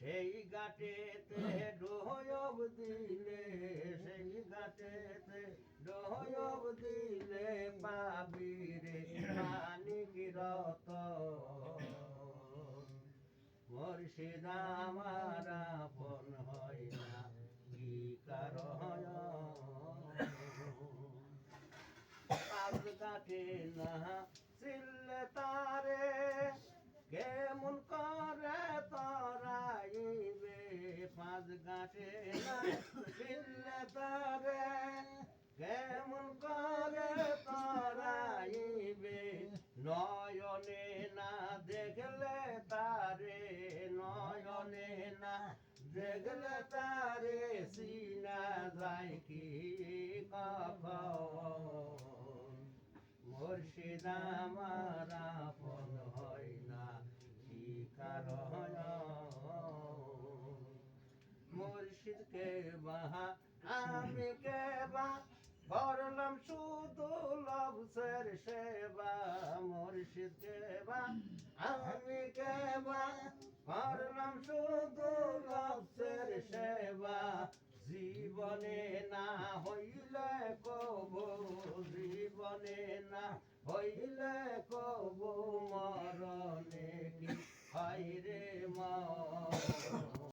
সেই গাটেতে ডোহব দিলে সেই গাটেতে ডোহব দিলে পাবি রে মানিক রত মুর্শিদ আমার আপন হয় না, কি কারণ? গাঠে না চিল্লে তারে তারে কেমন করে তরাইবে নয়নে না দেখলে তারে নয়নে না দেখলে তারে সিনা যায় কি কখন মুর্শিদ আমার মুর্শিদ কে বাহা, আমি কে বা? করলাম শুধু লবসের সেবা মুর্শিদ কে বা? আমি কে বা? করলাম শুধু লবসের সেবা, জীবনে না হইলে কব, জীবনে না হইলে কব, মরণে কি হয় মা